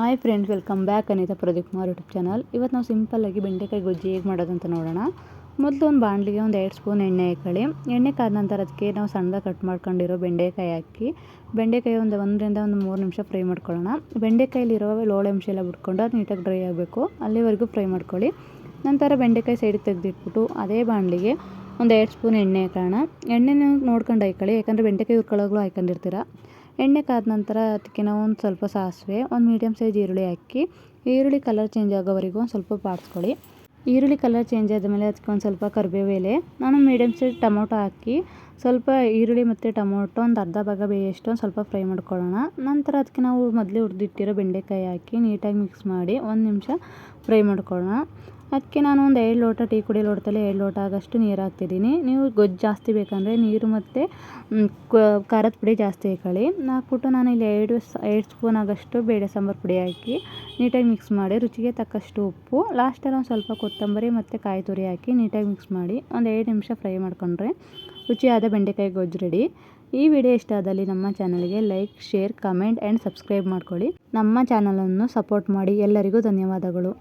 Hi friends welcome back Anita Pradeep Kumar YouTube channel ಇವತ್ತು ನಾವು ಸಿಂಪಲ್ಲಾಗಿ ಬೆಂಡೆಕಾಯಿ ಗೊಜ್ಜಿ ಹೇಗೆ ಮಾಡೋದಂತ ನೋಡೋಣ. ಮೊದಲು ಒಂದು ಬಾಣಲಿಗೆ ಒಂದು ಎರಡು ಸ್ಪೂನ್ ಎಣ್ಣೆ ಹಾಕೊಳ್ಳಿ ಎಣ್ಣೆ ಕಾದ ನಂತರ ಅದಕ್ಕೆ ನಾವು ಸಣ್ಣದಾಗಿ ಕಟ್ ಮಾಡ್ಕೊಂಡಿರೋ ಬೆಂಡೆಕಾಯಿ ಹಾಕಿ, ಬೆಂಡೆಕಾಯಿ ಒಂದು ಒಂದರಿಂದ ಒಂದು ಮೂರು ನಿಮಿಷ ಫ್ರೈ ಮಾಡ್ಕೊಳ್ಳೋಣ. ಬೆಂಡೆಕಾಯಲ್ಲಿರೋ ಲೋಳೆ ಅಂಶ ಎಲ್ಲ ಬಿಟ್ಕೊಂಡು ಅದು ನೀಟಾಗಿ ಡ್ರೈ ಆಗಬೇಕು. ಅಲ್ಲಿವರೆಗೂ ಫ್ರೈ ಮಾಡ್ಕೊಳ್ಳಿ. ನಂತರ ಬೆಂಡೆಕಾಯಿ ಸೈಡಿಗೆ ತೆಗೆದಿಟ್ಬಿಟ್ಟು ಅದೇ ಬಾಣಲಿಗೆ ಒಂದು ಎರಡು ಸ್ಪೂನ್ ಎಣ್ಣೆ ಹಾಕೋಣ. ಎಣ್ಣೆನ ನೋಡ್ಕೊಂಡು ಹಾಕೊಳ್ಳಿ, ಯಾಕಂದರೆ ಬೆಂಡೆಕಾಯಿ ಹುರ್ಕೊಳ್ಳೋಗ್ಲೂ ಹಾಕೊಂಡಿರ್ತೀರ. ಎಣ್ಣೆ ಕಾದ ನಂತರ ಅದಕ್ಕೆ ನಾವು ಒಂದು ಸ್ವಲ್ಪ ಸಾಸಿವೆ, ಒಂದು ಮೀಡಿಯಮ್ ಸೈಜ್ ಈರುಳ್ಳಿ ಹಾಕಿ, ಈರುಳ್ಳಿ ಕಲರ್ ಚೇಂಜ್ ಆಗೋವರೆಗೂ ಒಂದು ಸ್ವಲ್ಪ ಬಾಡಿಸ್ಕೊಳ್ಳಿ ಈರುಳ್ಳಿ ಕಲರ್ ಚೇಂಜ್ ಆದಮೇಲೆ ಅದಕ್ಕೆ ಒಂದು ಸ್ವಲ್ಪ ಕರಿಬೇವು ಎಲೆ ನಾನು ಮೀಡಿಯಮ್ ಸೈಜ್ ಟೊಮೊಟೊ ಹಾಕಿ ಸ್ವಲ್ಪ ಈರುಳ್ಳಿ ಮತ್ತು ಟೊಮೊಟೊ ಒಂದು ಅರ್ಧ ಭಾಗ ಬೇಯಷ್ಟು ಒಂದು ಸ್ವಲ್ಪ ಫ್ರೈ ಮಾಡ್ಕೊಳ್ಳೋಣ. ನಂತರ ಅದಕ್ಕೆ ನಾವು ಮೊದಲೇ ಹುರಿದಿಟ್ಟಿರೋ ಬೆಂಡೆಕಾಯಿ ಹಾಕಿ ನೀಟಾಗಿ ಮಿಕ್ಸ್ ಮಾಡಿ ಒಂದು ನಿಮಿಷ ಫ್ರೈ ಮಾಡ್ಕೊಳ್ಳೋಣ. ಅದಕ್ಕೆ ನಾನು ಒಂದು ಎರಡು ಲೋಟ ಟೀ ಕುಡಿಯೋ ಲೋಟದಲ್ಲಿ ಎರಡು ಲೋಟ ಆಗೋಷ್ಟು ನೀರು ಹಾಕ್ತಿದ್ದೀನಿ. ನೀವು ಗೊಜ್ಜು ಜಾಸ್ತಿ ಬೇಕಂದರೆ ನೀರು ಮತ್ತು ಖಾರದ ಪುಡಿ ಜಾಸ್ತಿ ಹಾಕೊಳ್ಳಿ. ಹಾಕ್ಬಿಟ್ಟು ನಾನು ಇಲ್ಲಿ ಎರಡು ಎರಡು ಸ್ಪೂನ್ ಆಗೋಷ್ಟು ಬೇಳೆ ಸಾಂಬಾರು ಪುಡಿ ಹಾಕಿ ನೀಟಾಗಿ ಮಿಕ್ಸ್ ಮಾಡಿ ರುಚಿಗೆ ತಕ್ಕಷ್ಟು ಉಪ್ಪು, ಲಾಸ್ಟಲ್ಲಿ ಒಂದು ಸ್ವಲ್ಪ ಕೊತ್ತಂಬರಿ ಮತ್ತು ಕಾಯಿ ತುರಿ ಹಾಕಿ ನೀಟಾಗಿ ಮಿಕ್ಸ್ ಮಾಡಿ ಒಂದು ಎರಡು ನಿಮಿಷ ಫ್ರೈ ಮಾಡ್ಕೊಂಡ್ರೆ ರುಚಿಯಾದ ಬೆಂಡೆಕಾಯಿ ಗೊಜ್ಜು ರೆಡಿ ಈ ವಿಡಿಯೋ ಇಷ್ಟ ಆದಲ್ಲಿ ನಮ್ಮ ಚಾನಲ್ಗೆ like share comment and subscribe ಮಾಡ್ಕೊಳ್ಳಿ. ನಮ್ಮ ಚಾನಲನ್ನು ಸಪೋರ್ಟ್ ಮಾಡಿ. ಎಲ್ಲರಿಗೂ ಧನ್ಯವಾದಗಳು.